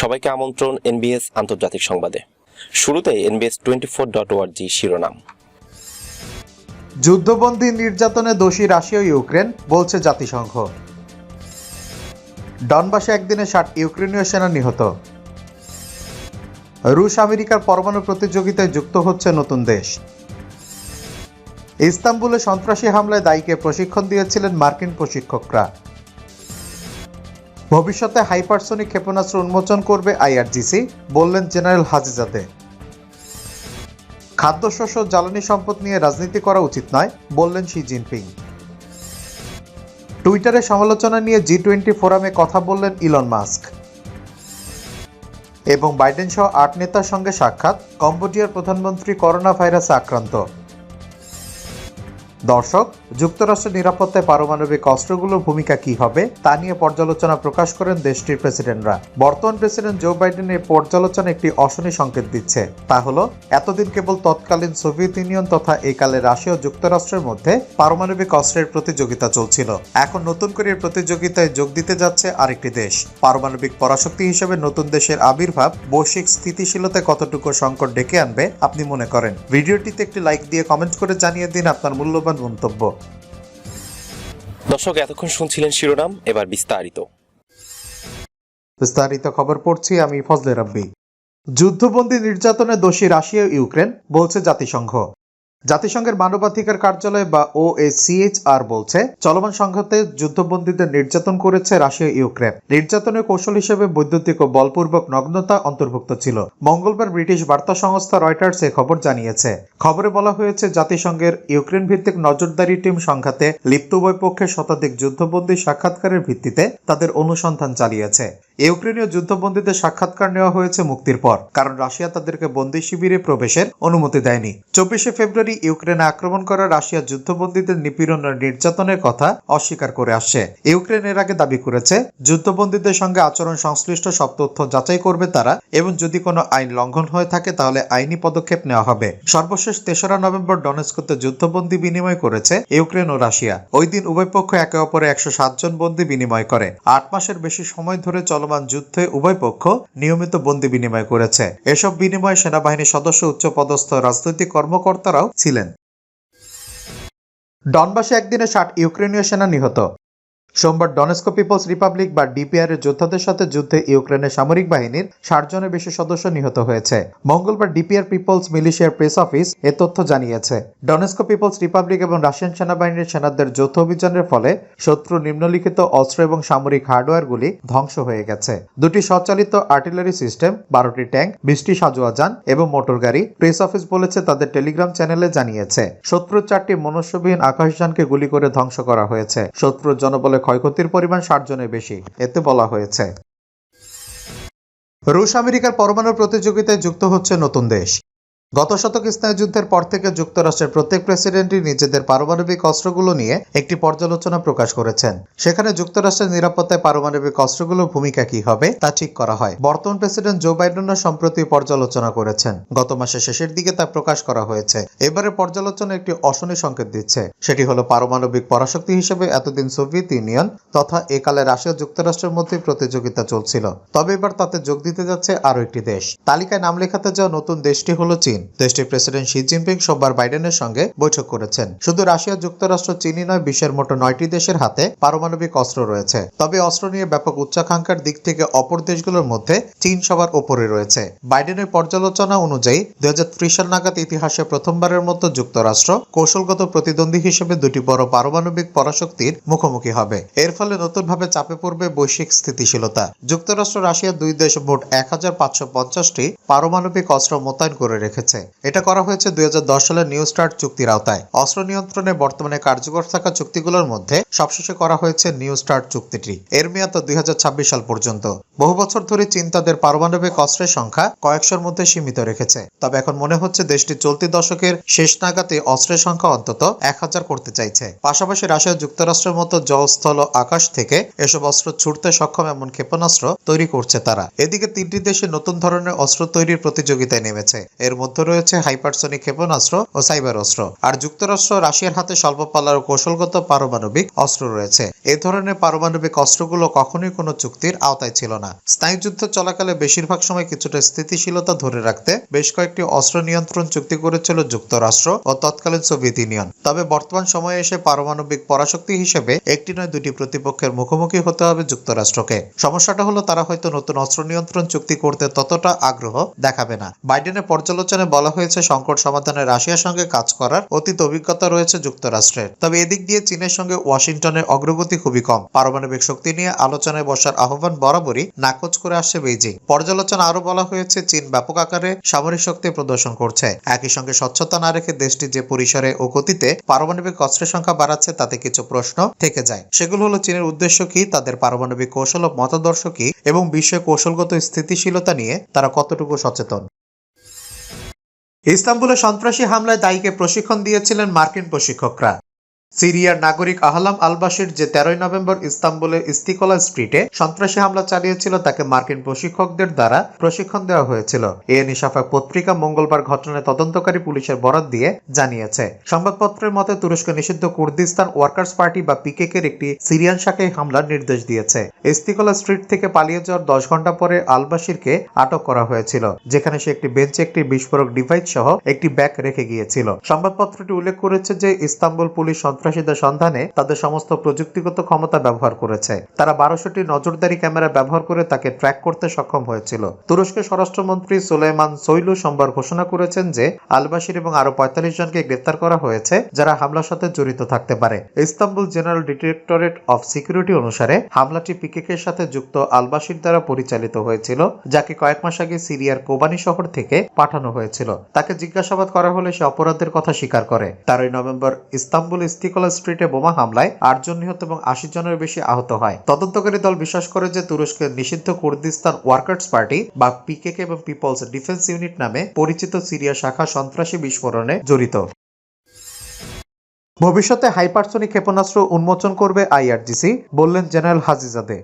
সবাইকে আমন্ত্রণ এনবিএস আন্তর্জাতিক সংবাদে। শুরুতে এনবিএস টোয়েন্টি ফোর ডট ওয়ার্জি শিরোনাম। যুদ্ধবন্দী নির্যাতনে দোষী রাশিয়া ইউক্রেন, বলছে জাতিসংঘ। ডনবাসে একদিনে ষাট ইউক্রেনীয় সেনা নিহত। রুশ আমেরিকার পরমাণু প্রতিযোগিতায় যুক্ত হচ্ছে নতুন দেশ। ইস্তাম্বুলে সন্ত্রাসী হামলায় দায়ীকে প্রশিক্ষণ দিয়েছিলেন মার্কিন প্রশিক্ষকরা। ভবিষ্যতে হাইপারসোনিক ক্ষেপণাস্ত্র উন্মোচন করবে আইআরজিসি, বললেন জেনারেল হাজিজাদে। খাদ্যশস্য জ্বালানি সম্পদ নিয়ে রাজনীতি করা উচিত নয়, বললেন শি জিনপিং। টুইটারে সমালোচনা নিয়ে জি টোয়েন্টি ফোরামে কথা বললেন ইলন মাস্ক। এবং বাইডেন সহ আট নেতার সঙ্গে সাক্ষাৎ, কম্বোডিয়ার প্রধানমন্ত্রী করোনা ভাইরাসে আক্রান্ত। দর্শক, যুক্তরাষ্ট্রের নিরাপত্তায় পারমাণবিক অস্ত্রগুলোর ভূমিকা কি হবে, তা নিয়ে পর্যালোচনা প্রকাশ করেন দেশটির প্রেসিডেন্টরা। বর্তমান প্রেসিডেন্ট জো বাইডেন এই পর্যালোচনা একটি অশনি সংকেত দিচ্ছে। তা হলো, এতদিন কেবল তৎকালীন সোভিয়েত ইউনিয়ন তথা এই কালে রাশিয়া যুক্তরাষ্ট্রের মধ্যে পারমাণবিক অস্ত্রের প্রতিযোগিতা চলছিল। এখন নতুন করে এই প্রতিযোগিতায় যোগ দিতে যাচ্ছে আরেকটি দেশ। পারমাণবিক পরাশক্তি হিসেবে নতুন দেশের আবির্ভাব বৈশ্বিক স্থিতিশীলতায় কতটুকু সংকট ডেকে আনবে আপনি মনে করেন? ভিডিওটিতে একটি লাইক দিয়ে কমেন্ট করে জানিয়ে দিন আপনার মূল্যবান মন্তব্য। দর্শক এতক্ষণ শুনছিলেন শিরোনাম এবার বিস্তারিত। বিস্তারিত খবর পড়ছি আমি ফজলে রাব্বি। যুদ্ধবন্দী নির্যাতনে দোষী রাশিয়া ইউক্রেন বলছে জাতিসংঘ। জাতিসংঘের মানবাধিকার কার্যালয় বা ও ওএসিএইচআর বলছে, চলমান সংঘাতে যুদ্ধবন্দীদের নির্যাতন করেছে রাশিয়া, ইউক্রেন। নির্যাতনের কৌশল হিসেবে বৈদ্যুতিক ও বলপূর্বক নগ্নতা অন্তর্ভুক্ত ছিল। মঙ্গলবার ব্রিটিশ বার্তা সংস্থা রয়টার্স এ খবর জানিয়েছে। খবরে বলা হয়েছে, জাতিসংঘের ইউক্রেন ভিত্তিক নজরদারি টিম সংঘাতে লিপ্ত উভয় শতাধিক যুদ্ধবন্দী সাক্ষাৎকারের ভিত্তিতে তাদের অনুসন্ধান চালিয়েছে। ইউক্রেনীয় যুদ্ধবন্দীদের সাক্ষাৎকার নেওয়া হয়েছে মুক্তির পর, কারণ রাশিয়া তাদেরকে বন্দী শিবিরে প্রবেশের অনুমতি দেয়নি। চব্বিশে ফেব্রুয়ারি ইউক্রেনে আক্রমণ করা রাশিয়া যুদ্ধবন্দীদের নিপীড়ন ও নির্যাতনের কথা অস্বীকার করে আসছে। ইউক্রেন এর আগে দাবি করেছে, যুদ্ধবন্দীদের সঙ্গে আচরণ সংশ্লিষ্ট সব তথ্য যাচাই করবে তারা, এবং যদি কোনো আইন লঙ্ঘন হয়ে থাকে তাহলে আইনি পদক্ষেপ নেওয়া হবে। সর্বশেষ তেসরা নভেম্বর ডনেস্কোতে যুদ্ধবন্দী বিনিময় করেছে ইউক্রেন ও রাশিয়া। ওই দিন উভয় পক্ষ একে অপরে একশো জন বন্দী বিনিময় করে। আট মাসের বেশি সময় ধরে চলমান যুদ্ধে উভয় পক্ষ নিয়মিত বন্দি বিনিময় করেছে। এসব বিনিময়ে সেনাবাহিনীর সদস্য, উচ্চপদস্থ রাজনৈতিক কর্মকর্তারাও ছিলেন। ডনবাসে একদিনে ষাট ইউক্রেনীয় সেনা নিহত। সোমবার ডনেস্কো পিপলস রিপাবলিক বা ডিপিআর এর যোদ্ধাদের সাথে যুদ্ধে ইউক্রেনের সামরিক বাহিনীর ষাট জনের বেশি সদস্য নিহত হয়েছে। মঙ্গলবার ডিপিআর পিপলস মিলিশিয়ার প্রেস অফিস এ তথ্য জানিয়েছে। ডনেস্কো পিপলস রিপাবলিক এবং রাশিয়ান সেনাবাহিনীর সেনাদের যৌথ অভিযানের ফলে শত্রু নিম্নলিখিত অস্ত্র এবং সামরিক হার্ডওয়্যারগুলি ধ্বংস হয়ে গেছে। দুটি স্বচালিত আর্টিলারি সিস্টেম, বারোটি ট্যাঙ্ক, বিশটি সাজোয়া যান এবং মোটর গাড়ি প্রেস অফিস বলেছে তাদের টেলিগ্রাম চ্যানেলে জানিয়েছে। শত্রুর চারটি মনুষ্যবিহীন আকাশযানকে গুলি করে ধ্বংস করা হয়েছে। শত্রুর জনবলে ক্ষয়ক্ষতির পরিমাণ ষাট জনের বেশি, এতে বলা হয়েছে। রুশ আমেরিকার পরমাণু প্রতিযোগিতায় যুক্ত হচ্ছে নতুন দেশ। গত শতক স্নায়ু যুদ্ধের পর থেকে যুক্তরাষ্ট্রের প্রত্যেক প্রেসিডেন্টই নিজেদের পারমাণবিক অস্ত্রগুলো নিয়ে একটি পর্যালোচনা প্রকাশ করেছেন। সেখানে যুক্তরাষ্ট্রের নিরাপত্তায় পারমাণবিক অস্ত্রগুলোর ভূমিকা কি হবে তা ঠিক করা হয়। বর্তমান প্রেসিডেন্ট জো বাইডেনও সম্প্রতি পর্যালোচনা করেছেন। গত মাসের শেষের দিকে তা প্রকাশ করা হয়েছে। এবারে পর্যালোচনা একটি অশনি সংকেত দিচ্ছে। সেটি হলো পারমাণবিক পরাশক্তি হিসেবে এতদিন সোভিয়েত ইউনিয়ন তথা একালে রাশিয়া যুক্তরাষ্ট্রের মধ্যে প্রতিযোগিতা চলছিল। তবে এবার তাতে যোগ দিতে যাচ্ছে আরও একটি দেশ। তালিকায় নাম লেখাতে যাওয়া নতুন দেশটি হলো চীন। দেশটির প্রেসিডেন্ট শি জিনপিং সোমবার বাইডেনের সঙ্গে বৈঠক করেছেন। শুধু রাশিয়া, যুক্তরাষ্ট্র, চীনই নয়, বিশ্বের মোট নয়টি দেশের হাতে পারমাণবিক অস্ত্র রয়েছে। তবে অস্ত্র নিয়ে ব্যাপক উচ্চাকাঙ্ক্ষার দিক থেকে অপর দেশগুলোর মধ্যে চীন সবার ওপরে রয়েছে। বাইডেনের পর্যালোচনা অনুযায়ী দুই হাজার ত্রিশ সাল নাগাদ ইতিহাসে প্রথমবারের মতো যুক্তরাষ্ট্র কৌশলগত প্রতিদ্বন্দ্বী হিসেবে দুটি বড় পারমাণবিক পরাশক্তির মুখোমুখি হবে। এর ফলে নতুনভাবে চাপে পড়বে বৈশ্বিক স্থিতিশীলতা। যুক্তরাষ্ট্র, রাশিয়া দুই দেশ মোট এক পারমাণবিক অস্ত্র মোতায়েন করে রেখেছে। এটা করা হয়েছে দুই সালের নিউ স্টার্ট চুক্তির আওতায়। অস্ত্র নিয়ন্ত্রণে বর্তমানে কার্যকর থাকা চুক্তিগুলোর মধ্যে সবশেষে করা হয়েছে নিউ স্টার্ট চুক্তিটি। এর মেয়াদ দুই সাল পর্যন্ত। বহু বছর ধরে চীন তাদের পারমাণবিক অস্ত্রের সংখ্যা কয়েকশোর মধ্যে সীমিত রেখেছে। তবে এখন মনে হচ্ছে দেশটি চলতি দশকের শেষ নাগাদে অস্ত্রের সংখ্যা অন্তত এক হাজার করতে চাইছে। পাশাপাশি রাশিয়া যুক্তরাষ্ট্রের মতো জলস্থল আকাশ থেকে এসব অস্ত্র ছুটতে সক্ষম এমন ক্ষেপণাস্ত্র তৈরি করছে তারা। এদিকে তিনটি দেশে নতুন ধরনের অস্ত্র তৈরির প্রতিযোগিতায় নেমেছে। এর মধ্যে রয়েছে হাইপারসনিক ক্ষেপণাস্ত্র ও সাইবার অস্ত্র। আর যুক্তরাষ্ট্র রাশিয়ার হাতে স্বল্প পাল্লার কৌশলগত পারমাণবিক অস্ত্র রয়েছে। এ ধরনের পারমাণবিক অস্ত্রগুলো কখনোই কোনো চুক্তির আওতায় ছিল না। স্নায়ুযুদ্ধ চলাকালে বেশিরভাগ সময় কিছুটা স্থিতিশীলতা ধরে রাখতে বেশ কয়েকটি অস্ত্র নিয়ন্ত্রণ চুক্তি করেছিল যুক্তরাষ্ট্র ও তৎকালীন সোভিয়েত ইউনিয়ন। তবে বর্তমান সময়ে এসে পারমাণবিক পরাশক্তি হিসেবে একটি নয়, দুটি প্রতিপক্ষের মুখোমুখি হতে হবে যুক্তরাষ্ট্রকে। সমস্যাটা হলো তারা হয়তো নতুন অস্ত্র নিয়ন্ত্রণ চুক্তি করতে ততটা আগ্রহ দেখাবে না। বাইডেনের পর্যালোচনায় বলা হয়েছে, সংকট সমাধানে রাশিয়ার সঙ্গে কাজ করার অতীত অভিজ্ঞতা রয়েছে যুক্তরাষ্ট্রের। তবে এদিক দিয়ে চীনের সঙ্গে ওয়াশিংটনের অগ্রগতি খুবই কম। পারমাণবিক শক্তি নিয়ে আলোচনায় বসার আহ্বান বরাবরই নাকচ করে আসছে বেইজিং। পর্যালোচনা আরও বলা হয়েছে, চীন ব্যাপক আকারে সামরিক শক্তি প্রদর্শন করছে। একই সঙ্গে স্বচ্ছতা না রেখে দেশটি যে পরিসরে ও গতিতে পারমাণবিক অস্ত্রের সংখ্যা বাড়াচ্ছে, তাতে কিছু প্রশ্ন থেকে যায়। সেগুলো হলো, চীনের উদ্দেশ্য কি, তাদের পারমাণবিক কৌশল ও মতাদর্শ কি, এবং বিশ্বে কৌশলগত স্থিতিশীলতা নিয়ে তারা কতটুকু সচেতন? ইস্তাম্বুলে সন্ত্রাসী হামলায় দায়ীকে প্রশিক্ষণ দিয়েছিলেন মার্কিন প্রশিক্ষকরা। সিরিয়ার নাগরিক আহলাম আলবাসির যে তেরোই নভেম্বর ইস্তাম্বুলের ইস্তিকলা স্ট্রিটে সন্ত্রাসী হামলা চালিয়েছিল, তাকে মার্কিন প্রশিক্ষকদের দ্বারা প্রশিক্ষণ দেওয়া হয়েছিল। এ নিশাফাক পত্রিকা মঙ্গলবার ঘটনায় তদন্তকারী পুলিশের বরাত দিয়ে জানিয়েছে। সংবাদপত্রের মতে, তুরস্ক নিষিদ্ধ কুর্দিস্তান ওয়ার্কার্স পার্টি বা পিকেকের একটি সিরিয়ান শাখায় হামলার নির্দেশ দিয়েছে। ইস্তিকলা স্ট্রিট থেকে পালিয়ে যাওয়ার দশ ঘণ্টা পরে আলবাসিরকে আটক করা হয়েছিল, যেখানে সে একটি বেঞ্চে একটি বিস্ফোরক ডিভাইস সহ একটি ব্যাগ রেখে গিয়েছিল। সংবাদপত্রটি উল্লেখ করেছে যে, ইস্তাম্বুল পুলিশ সন্ত্রাসীদের সন্ধানে তাদের সমস্ত প্রযুক্তিগত ক্ষমতা ব্যবহার করেছে। তারা বারোশোটি নজরদারি ক্যামেরা ব্যবহার করে তাকে ট্র্যাক করতে সক্ষম হয়েছিল। তুরস্কের স্বরাষ্ট্রমন্ত্রী সুলেমান সৈলু সোমবার ঘোষণা করেছেন যে আলবাসির এবং আরও পঁয়তাল্লিশ জনকে গ্রেফতার করা হয়েছে, যারা হামলার সাথে জড়িত থাকতে পারে। Istanbul general directorate of security অনুসারে, হামলাটি পিকেকের সাথে যুক্ত আলবাসির দ্বারা পরিচালিত হয়েছিল, যাকে কয়েক মাস আগে সিরিয়ার কোবানি শহর থেকে পাঠানো হয়েছিল। তাকে জিজ্ঞাসাবাদ করা হলে সে অপরাধের কথা স্বীকার করে। তেরোই নভেম্বর ইস্তাম্বুল ইস্তিকলা স্ট্রিটে বোমা হামলায় আটজন নিহত এবং আশি জনের বেশি আহত হয়। তদন্তকারী দল বিশ্বাস করে যে তুরস্কের নিষিদ্ধ কুর্দিস্তান ওয়ার্কার্স পার্টি বা পিকেকে এবং পিপলস ডিফেন্স ইউনিট নামে পরিচিত সিরিয়া শাখা সন্ত্রাসী বিস্ফোরণে জড়িত। ভবিষ্যতে হাইপারসনিক ক্ষেপণাস্ত্র উন্মোচন করবে আইআরজিসি, বললেন জেনারেল হাজিজাদে।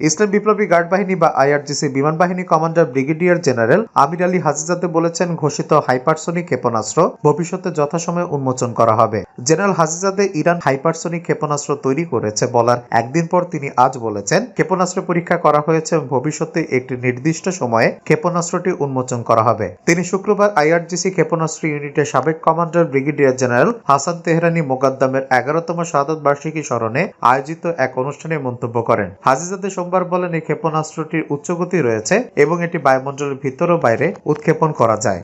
ইসলাম বিপ্লবী গার্ড বাহিনী বা আইআরজিসি বিমান বাহিনী commander brigadier general Amir Ali Hajizadeh বলেছেন, ঘোষিত হাইপারসনিক ক্ষেপণাস্ত্র ভবিষ্যতে যথাসময়ে উন্মোচন করা হবে। জেনারেল হাজিজাদে ইরান হাইপারসনিক ক্ষেপণাস্ত্র তৈরি করেছে বলার একদিন পর তিনি আজ বলেছেন, ক্ষেপণাস্ত্র পরীক্ষা করা হয়েছে ভবিষ্যতে একটি নির্দিষ্ট সময়ে ক্ষেপণাস্ত্রটি উন্মোচন করা হবে। তিনি শুক্রবার আইআরজিসি ক্ষেপণাস্ত্র ইউনিটের সাবেক commander brigadier general Hassan Tehrani মোকাদ্দামের এগারোতম শাহাদত বার্ষিকী স্মরণে আয়োজিত এক অনুষ্ঠানে মন্তব্য করেন। হাজিজাদে সোমবার বলেন এই ক্ষেপণাস্ত্রটির উচ্চগতি রয়েছে এবং এটি বায়ুমণ্ডলের ভিতর ও বাইরে উৎক্ষেপণ করা যায়।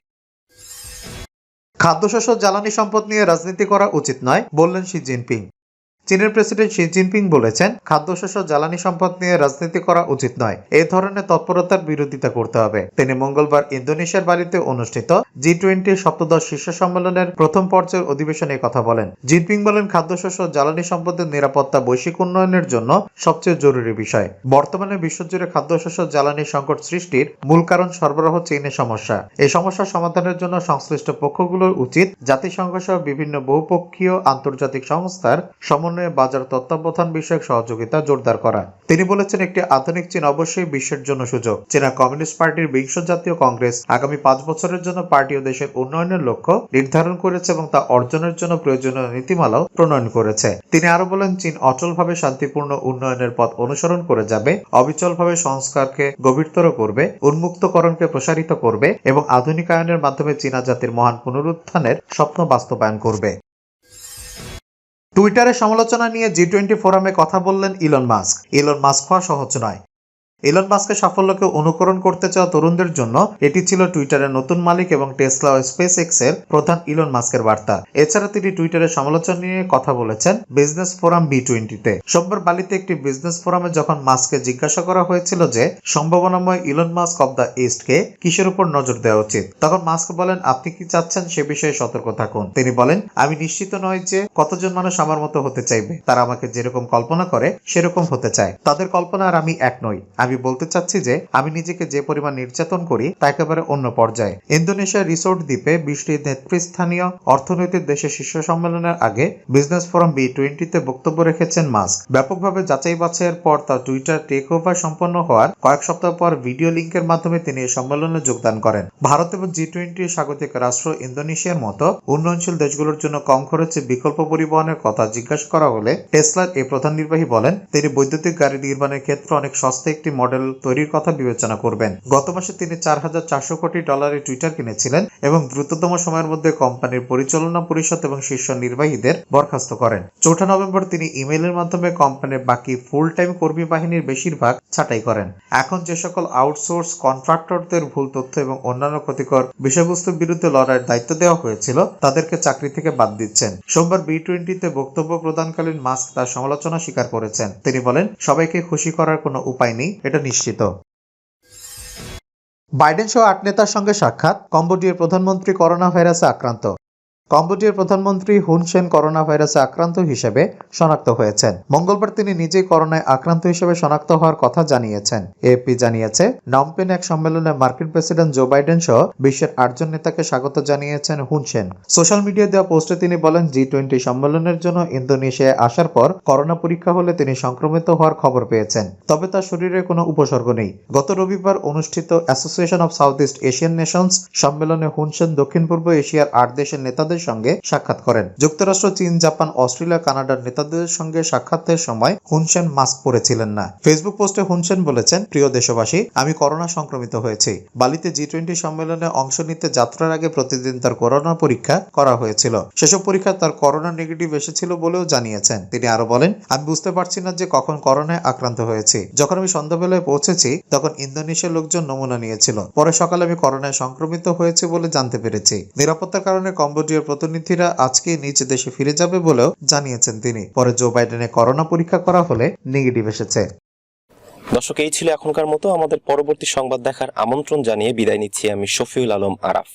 খাদ্যশস্য জ্বালানি সম্পদ নিয়ে রাজনীতি করা উচিত নয়, বললেন শি জিনপিং। চীনের প্রেসিডেন্ট শি জিনপিং বলেছেন, খাদ্যশস্য জ্বালানি সম্পদ নিয়ে রাজনীতি করা উচিত নয়। এই ধরনের তৎপরতার বিরোধিতা করতে হবে। তিনি মঙ্গলবার ইন্দোনেশিয়ার বাড়িতে অনুষ্ঠিত জি টোয়েন্টি সপ্তদশ শীর্ষ সম্মেলনের প্রথম পর্যায়ের অধিবেশনে কথা বলেন। জিনপিং বলেন, খাদ্যশস্য জ্বালানি সম্পদের নিরাপত্তা বৈশ্বিক উন্নয়নের জন্য সবচেয়ে জরুরি বিষয়। বর্তমানে বিশ্বজুড়ে খাদ্যশস্য জ্বালানি সংকট সৃষ্টির মূল কারণ সরবরাহ চীনের সমস্যা। এই সমস্যা সমাধানের জন্য সংশ্লিষ্ট পক্ষগুলোর উচিত জাতিসংঘ সহ বিভিন্ন বহুপক্ষীয় আন্তর্জাতিক সংস্থার সমন্বয়ে বাজার তত্ত্বাবধান বিষয়ক সহযোগিতা জোরদার করা তিনি বলেছেন, একটি আধুনিক চীন অবশ্যই বিশ্বের জন্য সুযোগ। চীনা কমিউনিস্ট পার্টির বিংশ জাতীয় কংগ্রেস আগামী পাঁচ বছরের জন্য পার্টি ও দেশের উন্নয়নের লক্ষ্য নির্ধারণ করেছে এবং তা অর্জনের জন্য প্রয়োজনীয় নীতিমালাও প্রণয়ন করেছে। তিনি আরও বলেন, চীন অচলভাবে শান্তিপূর্ণ উন্নয়নের পথ অনুসরণ করে যাবে, অবিচলভাবে সংস্কারকে গভীরতর করবে, উন্মুক্তকরণকে প্রসারিত করবে এবং আধুনিকায়নের মাধ্যমে চীনা জাতির মহান পুনরুত্থানের স্বপ্ন বাস্তবায়ন করবে। টুইটারে সমালোচনা নিয়ে জি টোয়েন্টি ফোরামে কথা বললেন ইলন মাস্ক। ইলন মাস্ক হওয়া সহজ নয়। ইলন মাস্কের সাফল্যকে অনুকরণ করতে চাওয়া তরুণদের জন্য এটি ছিল টুইটারের নতুন মালিক এবং টেসলা ও স্পেস এক্সের প্রধান ইলন মাস্কের বার্তা। এছাড়া তিনি টুইটারের সমালোচনা নিয়ে কথা বলেছেন বিজনেস ফোরাম বি টোয়েন্টিতে সোমবার বালিতে একটি বিজনেস ফোরামে যখন মাস্ককে জিজ্ঞাসা করা হয়েছিল যে, সম্ভাবনাময় ইলন মাস্ক অব দ্য ইস্টকে কিসের উপর নজর দেওয়া উচিত? তখন মাস্ক বলেন, আপনি কি চাচ্ছেন সে বিষয়ে সতর্ক থাকুন? তিনি বলেন, আমি নিশ্চিত নয় যে কতজন মানুষ আমার মতো হতে চাইবে। তারা আমাকে যেরকম কল্পনা করে, সেরকম হতে চায়। তাদের কল্পনা আর আমি এক নই। আমি আমি বলতে চাচ্ছি যে, আমি নিজেকে যে পরিমাণ নির্যাতন করি, তা একেবারে অন্য পর্যায়ে। ইন্দোনেশিয়ার রিসোর্ট দ্বীপে বৃষ্টি নেতৃস্থানীয় অর্থনৈতিক দেশের শীর্ষ সম্মেলনের আগে বিজনেস ফোরাম বি টোয়েন্টিতে বক্তব্য রেখেছেন মাস্ক। ব্যাপকভাবে যাচাই বাছাইয়ের পর তার টুইটার টেক ওভার সম্পন্ন হওয়ার কয়েক সপ্তাহ পর ভিডিও লিঙ্কের মাধ্যমে তিনি এই সম্মেলনে যোগদান করেন। ভারত এবং জি টোয়েন্টির স্বাগতিক রাষ্ট্র ইন্দোনেশিয়ার মতো উন্নয়নশীল দেশগুলোর জন্য কম খরচে বিকল্প পরিবহনের কথা জিজ্ঞাসা করা হলে টেসলার এই প্রধান নির্বাহী বলেন, তিনি বৈদ্যুতিক গাড়ি নির্মাণের ক্ষেত্রে অনেক সস্তা একটি মডেল তৈরির কথা বিবেচনা করবেন। গত মাসে তিনি চার হাজার চারশো কোটি ডলারের টুইটার কিনেছিলেন এবং দ্রুততম সময়ের মধ্যে কোম্পানির পরিচালনা পরিষদ এবং শীর্ষ নির্বাহীদের বরখাস্ত করেন। চৌঠা নভেম্বর তিনি ইমেইলের মাধ্যমে কোম্পানির বাকি ফুল টাইম কর্মী বাহিনীর বেশিরভাগ ছাঁটাই করেন। এখন যে সকল আউটসোর্স কন্ট্রাক্টরদের ভুল তথ্য এবং অন্যান্য ক্ষতিকর বিষয়বস্তুর বিরুদ্ধে লড়াইয়ের দায়িত্ব দেওয়া হয়েছিল, তাদেরকে চাকরি থেকে বাদ দিচ্ছেন। সোমবার বি টোয়েন্টিতে বক্তব্য প্রদানকালীন মাস্ক তার সমালোচনা স্বীকার করেছেন। তিনি বলেন, সবাইকে খুশি করার কোনো উপায় নেই এটা নিশ্চিত। বাইডেন সহ আট নেতার সঙ্গে সাক্ষাৎ কম্বোডিয়ার প্রধানমন্ত্রী করোনা ভাইরাসে আক্রান্ত। কম্বোডিয়ার প্রধানমন্ত্রী হুন সেন করোনা ভাইরাসে আক্রান্ত হিসেবে শনাক্ত হয়েছেন। মঙ্গলবার তিনি নিজেই করোনায় আক্রান্ত হিসেবে শনাক্ত হওয়ার কথা জানিয়েছেন। এএপি জানিয়েছে নমপেন এক সম্মেলনে মার্কিন প্রেসিডেন্ট জো বাইডেন সহ বিশ্বের আটজন নেতাকে স্বাগত জানিয়েছেন হুন সেন। সোশ্যাল মিডিয়ায় দেওয়া পোস্টে তিনি বলেন জি টোয়েন্টি সম্মেলনের জন্য ইন্দোনেশিয়ায় আসার পর করোনা পরীক্ষা হলে তিনি সংক্রমিত হওয়ার খবর পেয়েছেন। তবে তার শরীরে কোনো উপসর্গ নেই। গত রবিবার অনুষ্ঠিত Association of South East Asian Nations সম্মেলনে হুন সেন দক্ষিণ পূর্ব এশিয়ার আট দেশের নেতাদের সঙ্গে সাক্ষাৎ করেন। যুক্তরাষ্ট্র, চীন, জাপান, অস্ট্রেলিয়া, কানাডার নেতাদের সঙ্গে সাক্ষাতের সময় হুনসেন মাস্ক পরেছিলেন না। ফেসবুক পোস্টে হুনসেন বলেছেন, প্রিয় দেশবাসী, আমি করোনা সংক্রমিত হয়েছি। বালিতে জি টোয়েন্টি সম্মেলনে অংশ নিতে যাত্রার আগে প্রতিদিন তার করোনা পরীক্ষা করা হয়েছিল। সেসব পরীক্ষা তার করোনা নেগেটিভ এসেছিল বলেও জানিয়েছেন। তিনি আরও বলেন, আমি বুঝতে পারছি না যে কখন করোনায় আক্রান্ত হয়েছি। যখন আমি সন্ধ্যাবেলায় পৌঁছেছি, তখন ইন্দোনেশিয়ার লোকজন নমুনা নিয়েছিল। পরে সকালে আমি করোনায় সংক্রমিত হয়েছে বলে জানতে পেরেছি। নিরাপত্তার কারণে কম্বোডিয়ার প্রতিনিধিরা আজকে নিজ দেশে ফিরে যাবে বলেও জানিয়েছেন তিনি। পরে জো বাইডেনের করোনা পরীক্ষা করা হলে নেগেটিভ এসেছে। দর্শক, এই ছিল এখনকার মতো। আমাদের পরবর্তী সংবাদ দেখার আমন্ত্রণ জানিয়ে বিদায় নিচ্ছি আমি শফিউল আলম আরাফ।